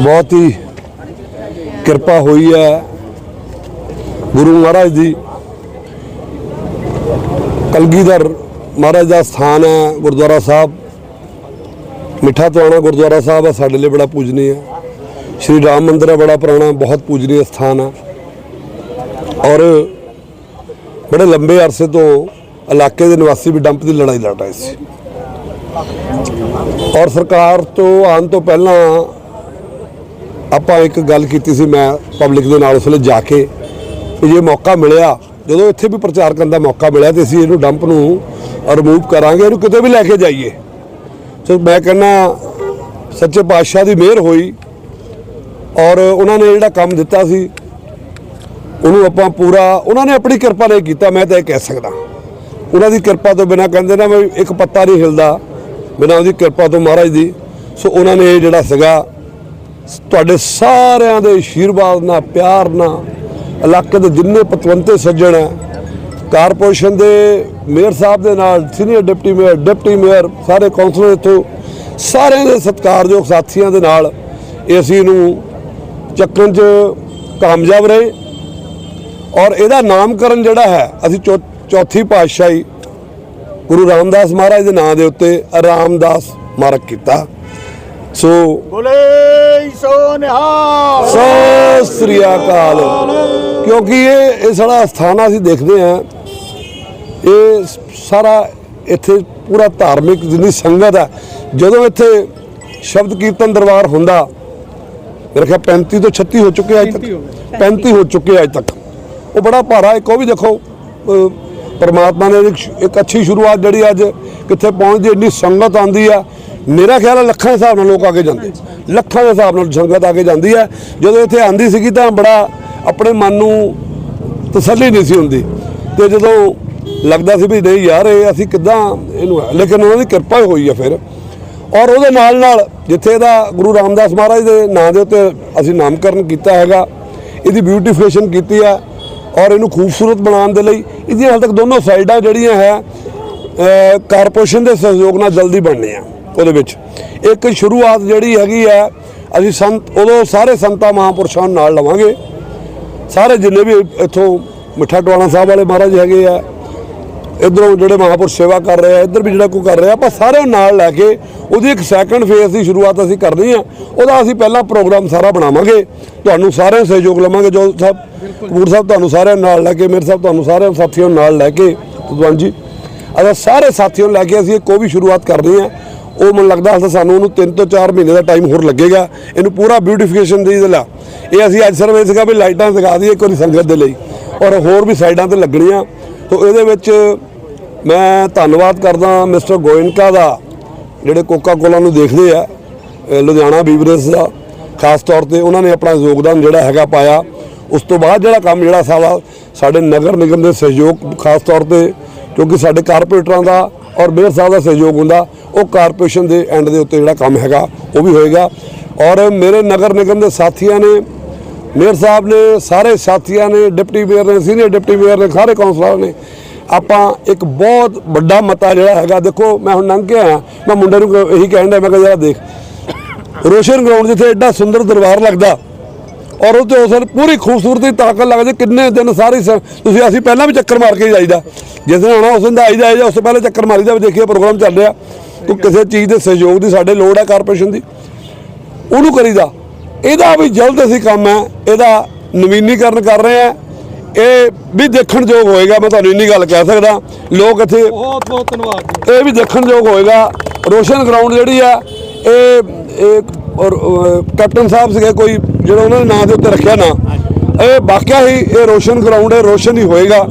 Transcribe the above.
ਬਹੁਤ ਹੀ ਕਿਰਪਾ ਹੋਈ ਹੈ ਗੁਰੂ ਮਹਾਰਾਜ ਦੀ। ਕਲਗੀਧਰ ਮਹਾਰਾਜ ਦਾ ਸਥਾਨ ਹੈ, ਗੁਰਦੁਆਰਾ ਸਾਹਿਬ। ਮਿੱਠਾ ਤੁਆਣਾ ਗੁਰਦੁਆਰਾ ਸਾਹਿਬ ਹੈ, ਸਾਡੇ ਲਈ ਬੜਾ ਪੂਜਨੀय ਹੈ। ਸ਼੍ਰੀ ਰਾਮ ਮੰਦਿਰ ਹੈ, ਬੜਾ ਪੁਰਾਣਾ, ਬਹੁਤ ਪੂਜਨੀय ਸਥਾਨ ਹੈ। ਔਰ ਬੜੇ ਲੰਬੇ ਅਰਸੇ ਤੋਂ ਇਲਾਕੇ ਦੇ ਨਿਵਾਸੀ ਵੀ ਡੰਪ ਦੀ ਲੜਾਈ ਲੜ ਰਹੇ ਸੀ। ਔਰ ਸਰਕਾਰ ਤੋਂ ਆਉਣ ਤੋਂ ਪਹਿਲਾਂ ਆਪਾਂ ਇੱਕ ਗੱਲ ਕੀਤੀ ਸੀ ਮੈਂ ਪਬਲਿਕ ਦੇ ਨਾਲ ਉਸ ਵੇਲੇ ਜਾ ਕੇ ਕਿ ਜੇ ਮੌਕਾ ਮਿਲਿਆ, ਜਦੋਂ ਇੱਥੇ ਵੀ ਪ੍ਰਚਾਰ ਕਰਨ ਦਾ ਮੌਕਾ ਮਿਲਿਆ ਤੇ ਅਸੀਂ ਇਹਨੂੰ ਡੰਪ ਨੂੰ ਰਿਮੂਵ ਕਰਾਂਗੇ, ਇਹਨੂੰ ਕਿਤੇ ਵੀ ਲੈ ਕੇ ਜਾਈਏ। ਸੋ ਮੈਂ ਕਹਿੰਦਾ, ਸੱਚੇ ਪਾਤਸ਼ਾਹ ਦੀ ਮਿਹਰ ਹੋਈ ਔਰ ਉਹਨਾਂ ਨੇ ਜਿਹੜਾ ਕੰਮ ਦਿੱਤਾ ਸੀ, ਉਹਨੂੰ ਆਪਾਂ ਪੂਰਾ, ਉਹਨਾਂ ਨੇ ਆਪਣੀ ਕਿਰਪਾ ਨਹੀਂ ਕੀਤਾ, ਮੈਂ ਤਾਂ ਇਹ ਕਹਿ ਸਕਦਾ। ਉਹਨਾਂ ਦੀ ਕਿਰਪਾ ਤੋਂ ਬਿਨਾ ਕਹਿੰਦੇ ਨਾ ਵੀ ਇੱਕ ਪੱਤਾ ਨਹੀਂ ਹਿਲਦਾ, ਬਿਨਾਂ ਉਹਦੀ ਕਿਰਪਾ ਤੋਂ ਮਹਾਰਾਜ ਦੀ। ਸੋ ਉਹਨਾਂ ਨੇ ਇਹ ਜਿਹੜਾ ਸੀਗਾ ਤੁਹਾਡੇ ਸਾਰਿਆਂ ਦੇ ਆਸ਼ੀਰਵਾਦ ਨਾਲ, ਪਿਆਰ ਨਾਲ, ਇਲਾਕੇ ਦੇ ਜਿੰਨੇ ਪਤਵੰਤੇ ਸੱਜਣ ਹੈ, ਕਾਰਪੋਰੇਸ਼ਨ ਦੇ ਮੇਅਰ ਸਾਹਿਬ ਦੇ ਨਾਲ, senior deputy mayor deputy mayor, ਸਾਰੇ ਕੌਂਸਲਰ ਇੱਥੋਂ, ਸਾਰਿਆਂ ਦੇ ਸਤਿਕਾਰਯੋਗ ਸਾਥੀਆਂ ਦੇ ਨਾਲ ਇਹ ਅਸੀਂ ਇਹਨੂੰ ਚੱਕਣ 'ਚ ਕਾਮਯਾਬ ਰਹੇ ਔਰ ਇਹਦਾ ਨਾਮਕਰਨ ਜਿਹੜਾ ਹੈ, ਅਸੀਂ ਚੌ- ਚੌਥੀ ਪਾਤਸ਼ਾਹੀ ਗੁਰੂ ਰਾਮਦਾਸ ਮਹਾਰਾਜ ਦੇ ਨਾਂ ਦੇ ਉੱਤੇ ਰਾਮਦਾਸ ਮਾਰਕ ਕੀਤਾ। ਸੋ ਬੋਲੇ ਸੋ ਨਿਹਾਲ। ਸਤਿ ਸ੍ਰੀ ਅਕਾਲ। ਕਿਉਂਕਿ ਇਹ ਇਹ ਸਾਡਾ ਸਥਾਨ ਆ, ਅਸੀਂ ਦੇਖਦੇ ਹਾਂ। ਇਹ ਸਾਰਾ ਇੱਥੇ ਪੂਰਾ ਧਾਰਮਿਕ ਜਿੰਨੀ ਸੰਗਤ ਹੈ ਜਦੋਂ ਇੱਥੇ ਸ਼ਬਦ ਕੀਰਤਨ ਦਰਬਾਰ ਹੁੰਦਾ ਮੇਰੇ ਖਿਆਲ 35 ਤੋਂ 36 ਹੋ ਚੁੱਕੇ ਆ ਅੱਜ ਤੱਕ। 35 ਹੋ ਚੁੱਕੇ ਆ ਅੱਜ ਤੱਕ। ਉਹ ਬੜਾ ਭਾਰਾ ਇੱਕ ਉਹ ਵੀ ਦੇਖੋ ਪ੍ਰਮਾਤਮਾ ਨੇ ਇੱਕ- ਇੱਕ ਅੱਛੀ ਸ਼ੁਰੂਆਤ ਜਿਹੜੀ ਅੱਜ ਕਿੱਥੇ ਪਹੁੰਚਦੀ ਇੰਨੀ ਸੰਗਤ ਆਂਦੀ ਆ। ਮੇਰਾ ਖਿਆਲ ਹੈ ਲੱਖਾਂ ਦੇ ਹਿਸਾਬ ਨਾਲ ਲੋਕ ਅੱਗੇ ਜਾਂਦੇ। ਲੱਖਾਂ ਦੇ ਹਿਸਾਬ ਨਾਲ ਸੰਗਤ ਅੱਗੇ ਜਾਂਦੀ ਹੈ। ਜਦੋਂ ਇੱਥੇ ਆਂਦੀ ਸੀਗੀ ਤਾਂ ਬੜਾ ਆਪਣੇ ਮਨ ਨੂੰ ਤਸੱਲੀ ਨਹੀਂ ਸੀ ਹੁੰਦੀ। ਤੇ ਜਦੋਂ ਲੱਗਦਾ ਸੀ ਵੀ ਨਹੀਂ ਯਾਰ ਇਹ ਅਸੀਂ ਕਿੱਦਾਂ ਇਹਨੂੰ ਲੇਕਿਨ ਉਹਨਾਂ ਦੀ ਕਿਰਪਾ ਹੀ ਹੋਈ ਹੈ ਫਿਰ। ਔਰ ਉਹਦੇ ਨਾਲ ਨਾਲ ਜਿੱਥੇ ਇਹਦਾ ਗੁਰੂ ਰਾਮਦਾਸ ਮਹਾਰਾਜ ਦੇ ਨਾਂ ਦੇ ਉੱਤੇ ਅਸੀਂ ਨਾਮਕਰਨ ਕੀਤਾ ਹੈਗਾ ਇਹਦੀ ਬਿਊਟੀਫਿਕੇਸ਼ਨ ਕੀਤੀ ਹੈ ਔਰ ਇਹਨੂੰ ਖੂਬਸੂਰਤ ਬਣਾਉਣ ਦੇ ਲਈ ਇਹਦੀਆਂ ਹਾਲ ਤੱਕ ਦੋਨੋਂ ਸਾਈਡਾਂ ਜਿਹੜੀਆਂ ਹੈ ਕਾਰਪੋਰੇਸ਼ਨ ਦੇ ਸਹਿਯੋਗ ਨਾਲ ਜਲਦੀ ਬਣਨੇ ਆ ਉਹਦੇ ਵਿੱਚ। ਇੱਕ ਸ਼ੁਰੂਆਤ ਜਿਹੜੀ ਹੈਗੀ ਹੈ, ਅਸੀਂ ਸੰਤ, ਉਦੋਂ ਸਾਰੇ ਸੰਤਾਂ ਮਹਾਂਪੁਰਸ਼ਾਂ ਨਾਲ ਲਵਾਂਗੇ। ਸਾਰੇ ਜਿੰਨੇ ਵੀ ਇੱਥੋਂ ਮਿੱਠਾ ਟਵਾਣਾ ਸਾਹਿਬ ਵਾਲੇ ਮਹਾਰਾਜ ਹੈਗੇ ਆ, ਇਧਰੋਂ ਜਿਹੜੇ ਮਹਾਂਪੁਰਸ਼ ਸੇਵਾ ਕਰ ਰਹੇ ਆ, ਇੱਧਰ ਵੀ ਜਿਹੜਾ ਕੋਈ ਕਰ ਰਿਹਾ, ਆਪਾਂ ਸਾਰਿਆਂ ਨਾਲ ਲੈ ਕੇ ਉਹਦੀ ਇੱਕ ਸੈਕੰਡ ਫੇਜ਼ ਦੀ ਸ਼ੁਰੂਆਤ ਅਸੀਂ ਕਰਨੀ ਆ। ਉਹਦਾ ਅਸੀਂ ਪਹਿਲਾਂ ਪ੍ਰੋਗਰਾਮ ਸਾਰਾ ਬਣਾਵਾਂਗੇ। ਤੁਹਾਨੂੰ ਸਾਰਿਆਂ ਦਾ ਸਹਿਯੋਗ ਲਵਾਂਗੇ, ਜੋ ਸਾਹਿਬ ਕਪੂਰ ਸਾਹਿਬ ਤੁਹਾਨੂੰ ਸਾਰਿਆਂ ਨਾਲ ਲੈ ਕੇ, ਮੇਰੇ ਸਾਹਿਬ ਤੁਹਾਨੂੰ ਸਾਰਿਆਂ ਸਾਥੀਆਂ ਨਾਲ ਲੈ ਕੇ ਤੁਦਵਾਨ ਜੀ। ਅਗਰ ਸਾਰੇ ਸਾਥੀਆਂ ਨੂੰ ਲੈ ਕੇ ਅਸੀਂ ਇੱਕ ਉਹ ਵੀ ਸ਼ੁਰੂਆਤ ਕਰਨੀ ਆ ਉਹ ਮੈਨੂੰ ਲੱਗਦਾ ਹੈ ਸਾਨੂੰ ਉਹਨੂੰ 3 ਤੋਂ 4 ਮਹੀਨੇ ਦਾ ਟਾਈਮ ਹੋਰ ਲੱਗੇਗਾ। ਇਹਨੂੰ ਪੂਰਾ ਬਿਊਟੀਫਿਕੇਸ਼ਨ ਦੇ ਲਾ ਇਹ ਅਸੀਂ ਅੱਜ ਸਰਵੇ ਸੀਗਾ ਵੀ ਲਾਈਟਾਂ ਦਿਖਾ ਦਈਏ ਇੱਕ ਵਾਰੀ ਸੰਗਤ ਦੇ ਲਈ। ਔਰ ਹੋਰ ਵੀ ਸਾਈਡਾਂ ਤੇ ਲੱਗਣੀਆਂ। ਤੋਂ ਇਹਦੇ ਵਿੱਚ ਮੈਂ ਧੰਨਵਾਦ ਕਰਦਾ ਮਿਸਟਰ ਗੋਇੰਕਾ ਦਾ, ਜਿਹੜੇ ਕੋਕਾ ਕੋਲਾ ਨੂੰ ਦੇਖਦੇ ਆ ਲੁਧਿਆਣਾ ਬੀਵਰੇਜ ਦਾ। ਖਾਸ ਤੌਰ ਤੇ ਉਹਨਾਂ ਨੇ ਆਪਣਾ ਯੋਗਦਾਨ ਜਿਹੜਾ ਹੈਗਾ ਪਾਇਆ। ਉਸ ਤੋਂ ਬਾਅਦ ਜਿਹੜਾ ਕੰਮ ਜਿਹੜਾ ਸਾਰਾ ਸਾਡੇ ਨਗਰ ਨਿਗਮ ਦੇ ਸਹਿਯੋਗ, ਖਾਸ ਤੌਰ ਤੇ ਕਿਉਂਕਿ ਸਾਡੇ ਕਾਰਪੋਰੇਟਰਾਂ ਦਾ ਔਰ ਮੇਅਰ ਸਾਹਿਬ ਦਾ ਸਹਿਯੋਗ ਹੁੰਦਾ, ਉਹ ਕਾਰਪੋਰੇਸ਼ਨ ਦੇ ਐਂਡ ਦੇ ਉੱਤੇ ਜਿਹੜਾ ਕੰਮ ਹੈਗਾ, ਉਹ ਵੀ ਹੋਏਗਾ। ਔਰ ਮੇਰੇ ਨਗਰ ਨਿਗਮ ਦੇ ਸਾਥੀਆਂ ਨੇ, ਮੇਅਰ ਸਾਹਿਬ ਨੇ, ਸਾਰੇ ਸਾਥੀਆਂ ਨੇ, ਡਿਪਟੀ ਮੇਅਰ ਨੇ, ਸੀਨੀਅਰ ਡਿਪਟੀ ਮੇਅਰ ਨੇ, ਸਾਰੇ ਕੌਂਸਲਰ ਨੇ, ਆਪਾਂ ਇੱਕ ਬਹੁਤ ਵੱਡਾ ਮਤਾ ਜਿਹੜਾ ਹੈਗਾ, ਦੇਖੋ, ਮੈਂ ਹੁਣ ਲੰਘ ਕੇ ਆਇਆ, ਮੈਂ ਮੁੰਡੇ ਨੂੰ ਇਹੀ ਕਹਿਣ ਡਿਆ, ਮੈਂ ਕਿਹਾ, ਜਰਾ ਦੇਖ। ਰੋਸ਼ਨ ਗਰਾਊਂਡ ਜਿੱਥੇ ਐਡਾ ਸੁੰਦਰ ਦਰਬਾਰ ਲੱਗਦਾ ਔਰ ਉਹ ਤੇ ਉਸ ਵੇਲੇ ਪੂਰੀ ਖੂਬਸੂਰਤੀ ਤਾਕਤ ਲੱਗਦੀ ਕਿੰਨੇ ਦਿਨ ਸਾਰੀ ਤੁਸੀਂ ਅਸੀਂ ਪਹਿਲਾਂ ਵੀ ਚੱਕਰ ਮਾਰ ਕੇ ਜਾਈਦਾ। ਜਿਸ ਦਿਨ ਆਉਣਾ ਉਸ ਦਿਨ ਦਾ ਆਈਦਾ ਆਈਦਾ ਉਸ ਤੋਂ ਪਹਿਲੇ ਚੱਕਰ ਮਾਰੀਦਾ ਵੀ ਦੇਖੀਏ ਪ੍ਰੋਗਰਾਮ ਚੱਲ ਰਿਹਾ। ਕੋਈ ਕਿਸੇ ਚੀਜ਼ ਦੇ ਸਹਿਯੋਗ ਦੀ ਸਾਡੇ ਲੋੜ ਹੈ ਕਾਰਪੋਰੇਸ਼ਨ ਦੀ। ਉਹਨੂੰ ਕਰੀਦਾ। ਇਹਦਾ ਵੀ ਜਲਦ ਅਸੀਂ ਕੰਮ ਹੈ ਇਹਦਾ ਨਵੀਨੀਕਰਨ ਕਰ ਰਹੇ ਆ ਇਹ ਵੀ ਦੇਖਣ ਯੋਗ ਹੋਏਗਾ ਮੈਂ ਤੁਹਾਨੂੰ ਇੰਨੀ ਗੱਲ ਕਹਿ ਸਕਦਾ। ਲੋਕ ਇੱਥੇ ਬਹੁਤ ਬਹੁਤ ਧੰਨਵਾਦ ਇਹ ਵੀ ਦੇਖਣ ਯੋਗ ਹੋਏਗਾ। ਰੋਸ਼ਨ ਗਰਾਊਂਡ ਜਿਹੜੀ ਆ ਇਹ ਕੈਪਟਨ ਸਾਹਿਬ ਸੀਗੇ ਕੋਈ ਜਿਹੜਾ ਉਹਨਾਂ ਨੇ ਨਾਂ ਦੇ ਉੱਤੇ ਰੱਖਿਆ ਨਾ। ਇਹ ਵਾਕਿਆ ਹੀ ਇਹ ਰੋਸ਼ਨ ਗਰਾਊਂਡ ਹੈ, ਰੋਸ਼ਨ ਹੀ ਹੋਏਗਾ।